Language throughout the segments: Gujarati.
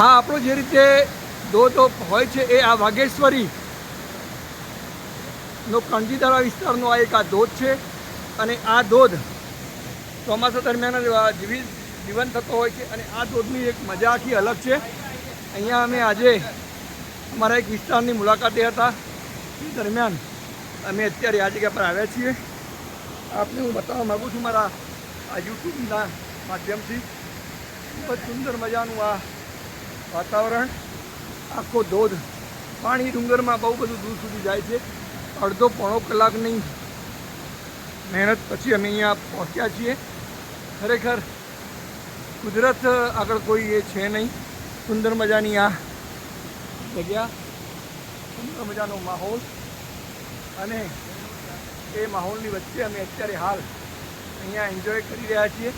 આ આપણો જે રીતે ધોધ હોય છે એ આ વાઘેશ્વરી નો કણજીદારા વિસ્તારનો આ એક આ ધોધ છે અને આ ધોધ ચોમાસા દરમિયાન જીવી જીવન થતો હોય છે અને આ ધોધની એક મજા આખી અલગ છે. અહીંયા અમે આજે અમારા એક વિસ્તારની મુલાકાતે હતા. એ દરમિયાન અમે અત્યારે આ જગ્યા પર આવ્યા છીએ. આપને હું બતાવવા માગું છું મારા આ યુટ્યુબના માધ્યમથી. ખૂબ જ સુંદર મજાનું આ વાતાવરણ, આખો ધોધ, પાણી ડુંગરમાં બહુ બધું દૂર સુધી જાય છે. અડધો પોણો કલાકની મહેનત પછી અમે અહીંયા પહોંચ્યા છીએ. ખરેખર કુદરત આગળ કોઈ એ છે નહીં. સુંદર મજાની આ જગ્યા, સુંદર મજાનો માહોલ અને એ માહોલની વચ્ચે અમે અત્યારે હાલ અહીંયા એન્જોય કરી રહ્યા છીએ.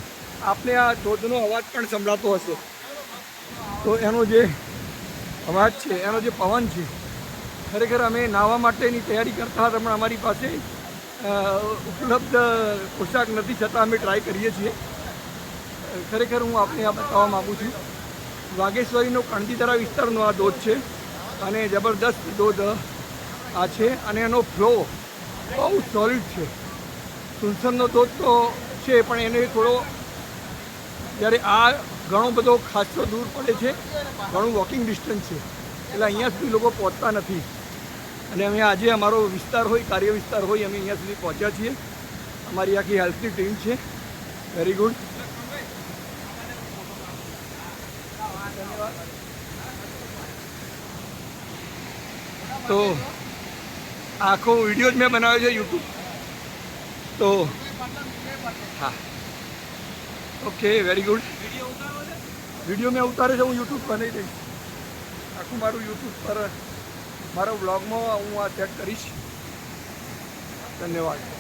આપને આ ધોધનો અવાજ પણ સંભળાતો હશે. તો એનો જે અવાજ છે, એનો જે પવન છે, ખરેખર અમે નાહવા માટેની તૈયારી કરતા હતા, પણ અમારી પાસે ઉપલબ્ધ પોશાક નથી, છતાં અમે ટ્રાય કરીએ છીએ. ખરેખર હું આપને આ બતાવવા માગું છું, વાઘેશ્વરીનો કણજીતરા વિસ્તારનો આ ધોધ છે, અને જબરદસ્ત ધોધ આ છે, અને એનો ફ્લો બહુ સોલિડ છે. સુનસનનો ધોધ તો છે, પણ એને થોડો, જ્યારે આ ઘણો બધો ખાસો દૂર પડે છે. ઘણું વોકિંગ ડિસ્ટન્સ છે. એટલે અહીંયા સુધી લોકો પહોંચતા નથી. અને અમે આજે અમારો વિસ્તાર હોય, કાર્ય વિસ્તાર હોય, અમે અહીંયા સુધી પહોંચ્યા છીએ. અમારી આખી હેલ્થની ટીમ છે. વેરી ગુડ તો આખો વીડિયો જ મેં બનાવ્યો છે યુટ્યુબ તો હા. ઓકે વેરી ગુડ વીડિયો મેં ઉતારે છે, હું યુટ્યુબ પર નહીં દઈશ આખું મારું યુટ્યુબ પર, મારો બ્લોગમાં હું આ સેટ કરીશ. ધન્યવાદ.